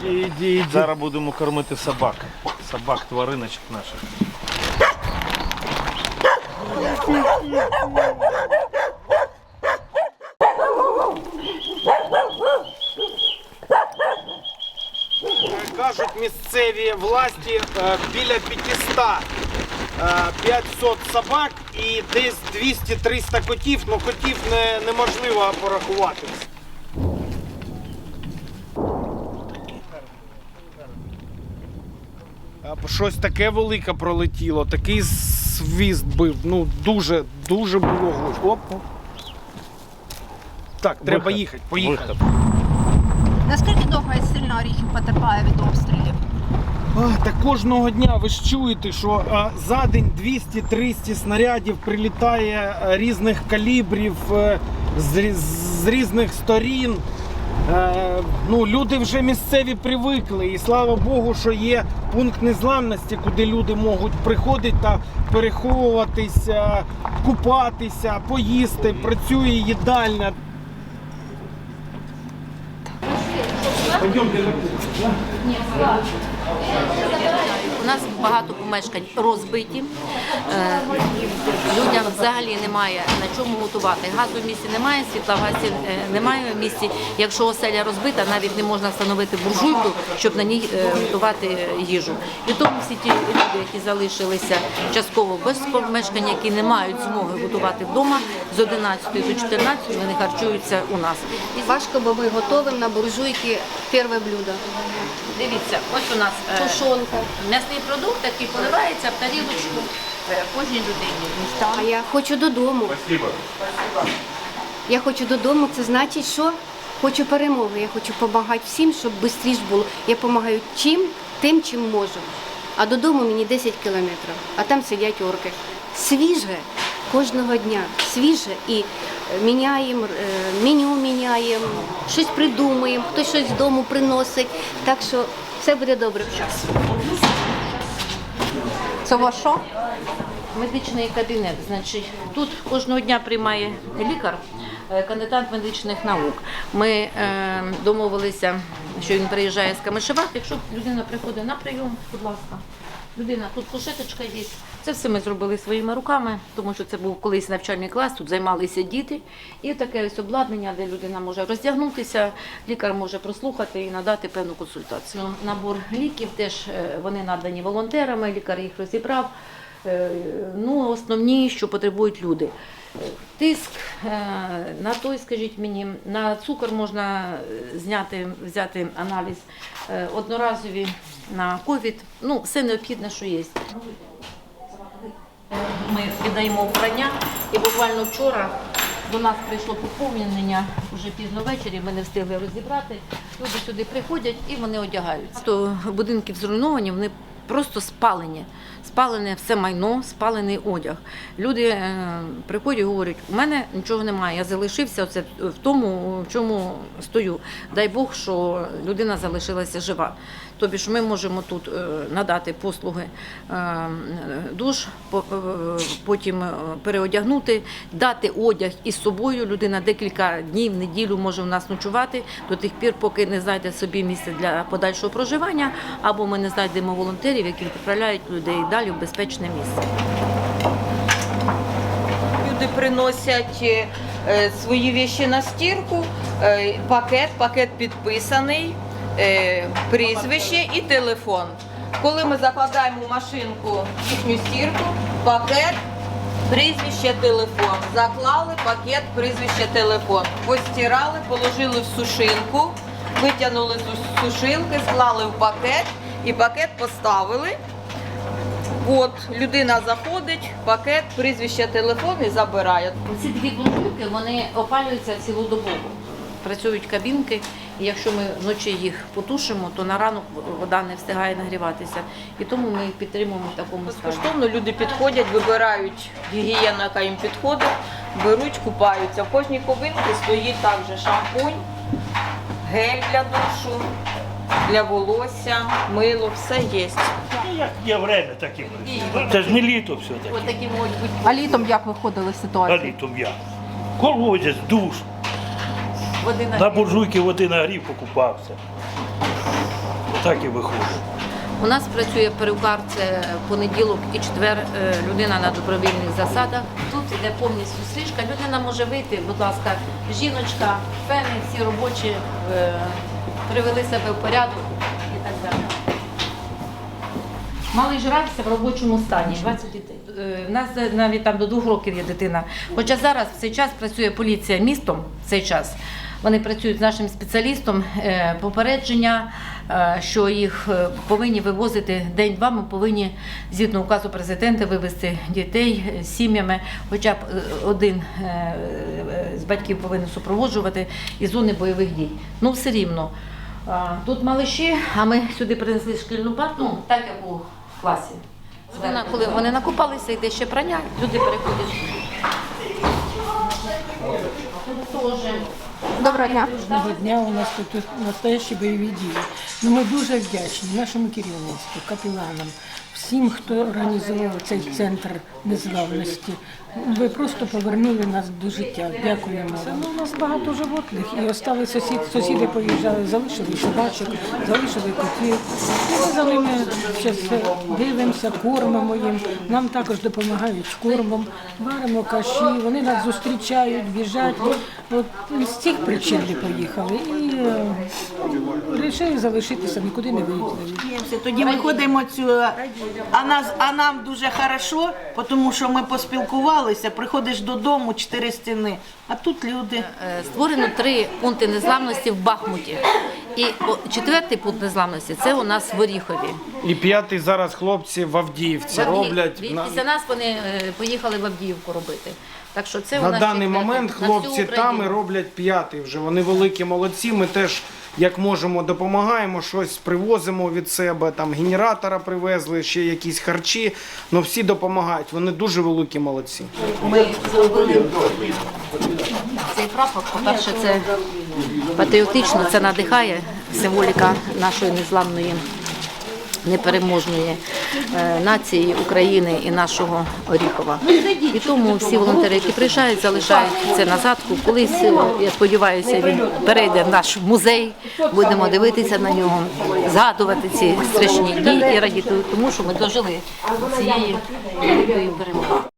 Іди, іди, іди. Зараз будемо кормити собак. Собак, твариночок наших. Кажуть місцеві власті е, біля 500 е, 500 собак і десь 200-300 котів, ну котів не, неможливо порахувати. Щось таке велике пролетіло, такий свіст бив. Ну дуже, дуже було. Оп. Так, треба Вихід. їхати, поїхати. Вихід. Наскільки довго сильно Оріхів потерпає від обстрілів? А, та кожного дня ви ж чуєте, що а, за день 200-300 снарядів прилітає а, різних калібрів е, з, з різних сторін. Е, ну, люди вже місцеві привикли, і слава Богу, що є пункт незламності, куди люди можуть приходити та переховуватися, купатися, поїсти. Працює їдальня. Пойдемте на кухню. У нас багато помешкань розбиті. Е, Людям взагалі немає на чому готувати. Газу в місті немає, світла в газі е, немає в місті. Якщо оселя розбита, навіть не можна встановити буржуйку, щоб на ній е, готувати їжу. І тому всі ті люди, які залишилися частково без помешкання, які не мають змоги готувати вдома, з 11 до 14 вони харчуються у нас. І Важко, бо ми готуємо на буржуйки перше блюдо. дивіться, ось у нас Тушонка. М'ясний продукт, який поливається в тарілочку е, кожній людині. А я хочу додому. Я хочу додому, це значить, що хочу перемоги. Я хочу допомагати всім, щоб швидше було. Я допомагаю чим, тим, чим можу. А додому мені 10 кілометрів, а там сидять орки. Свіже кожного дня, свіже і е, міняємо, е, меню міняємо, щось придумуємо, хтось щось з дому приносить. Так що все буде добре. Це ваша? Медичний кабінет. Значить, тут кожного дня приймає лікар, е, кандидат медичних наук. Ми е, домовилися, що він приїжджає з Камишева. Якщо людина приходить на прийом, будь ласка. Людина, тут кушеточка є. Це все ми зробили своїми руками, тому що це був колись навчальний клас, тут займалися діти. І таке ось обладнання, де людина може роздягнутися, лікар може прослухати і надати певну консультацію. Набор ліків теж е, вони надані волонтерами, лікар їх розібрав. Е, Ну, основні, що потребують люди. Тиск е, на той, скажіть мені, на цукор можна зняти, взяти аналіз е, одноразові на ковід. Ну, все необхідне, що є. Ми віддаємо вбрання і буквально вчора до нас прийшло поповнення вже пізно ввечері. Ми не встигли розібрати. Люди сюди приходять і вони одягають. То будинків зруйновані, вони просто спалені. Спалене все майно, спалений одяг. Люди е, приходять і говорять, у мене нічого немає, я залишився оце в тому, в чому стою. Дай Бог, що людина залишилася жива. Тобі ж ми можемо тут е, надати послуги е, душ, е, потім переодягнути, дати одяг із собою. Людина декілька днів, неділю може в нас ночувати до тих пір, поки не знайде собі місце для подальшого проживання, або ми не знайдемо волонтерів, які відправляють людей далі в безпечне місце. Люди приносять свої віші на стірку, пакет, пакет підписаний, е, прізвище і телефон. Коли ми закладаємо в машинку їхню стірку, пакет, прізвище, телефон. Заклали пакет, прізвище, телефон. Постирали, положили в сушилку, витягнули з сушилки, склали в пакет і пакет поставили. От людина заходить, пакет, прізвище, телефон і забирає. Ці дві буржуйки вони опалюються цілодобово. Працюють кабінки, і якщо ми вночі їх потушимо, то на ранок вода не встигає нагріватися. І тому ми їх підтримуємо в такому стані. Безкоштовно люди підходять, вибирають гігієну, яка їм підходить, беруть, купаються. В кожній кабинці стоїть також шампунь, гель для душу, для волосся, мило, все є. Ну, Як є время таке. Це ж не літо все таке. А літом як виходили з А ситуації? літом я. Колодязь, душ. Води На буржуйки води нагрів, покупався. так і виходжу. У нас працює перукар, це понеділок і четвер, е, людина на добровільних засадах. Тут йде повністю стрижка. Людина може вийти, будь ласка, жіночка, фени, всі робочі е, привели себе в порядок і так далі. Малий жрався в робочому стані, 20 дітей. Е, У нас навіть там до двох років є дитина. Хоча зараз в цей час працює поліція містом, в цей час. Вони працюють з нашим спеціалістом. е, Попередження, е, що їх е, повинні вивозити день-два. Ми повинні згідно указу президента вивезти дітей з сім'ями. Хоча б один з батьків повинен супроводжувати із зони бойових дій. Ну все рівно. Тут малиші, а ми сюди принесли шкільну парту, так як у класі. Людина, коли вони накупалися, йде ще прання, люди переходять. Доброго дня. Кожного дня у нас тут настоящі бойові дії. Ну, ми дуже вдячні нашому керівництву, капеланам, всім, хто організував цей центр незламності. Ви просто повернули нас до життя. Дякуємо вам. Ну, у нас багато животних і остали сусід, сусіди поїжджали, залишили собачок, залишили котів. І ми за ними зараз дивимося, кормимо їм. Нам також допомагають з кормом, варимо каші, вони нас зустрічають, біжать. От цих причин не поїхали. І е, вирішили залишитися, нікуди не виїхали. Тоді ми ходимо цю, а, нас, а нам дуже хорошо, тому що ми поспілкувалися, приходиш додому, чотири стіни, а тут люди. Е, Створено три пункти незламності в Бахмуті. І четвертий пункт незламності це у нас в Оріхові. І п'ятий зараз хлопці в Авдіївці В Авдії- роблять. Після нас вони е, поїхали в Авдіївку робити. Так що це у на нас даний момент хлопці там і роблять п'ятий вже. Вони великі молодці. Ми теж як можемо допомагаємо, щось привозимо від себе. Там генератора привезли, ще якісь харчі. Ну всі допомагають. Вони дуже великі молодці. Ми зробили цей прапор. По-перше, це патріотично, це надихає символіка нашої незламної. Непереможної нації України і нашого Оріхова. І тому всі волонтери, які приїжджають, залишають це на згадку. Колись, е, я сподіваюся, він перейде в наш музей, будемо дивитися на нього, згадувати ці страшні дні і радіти тому, що ми дожили цієї великої перемоги.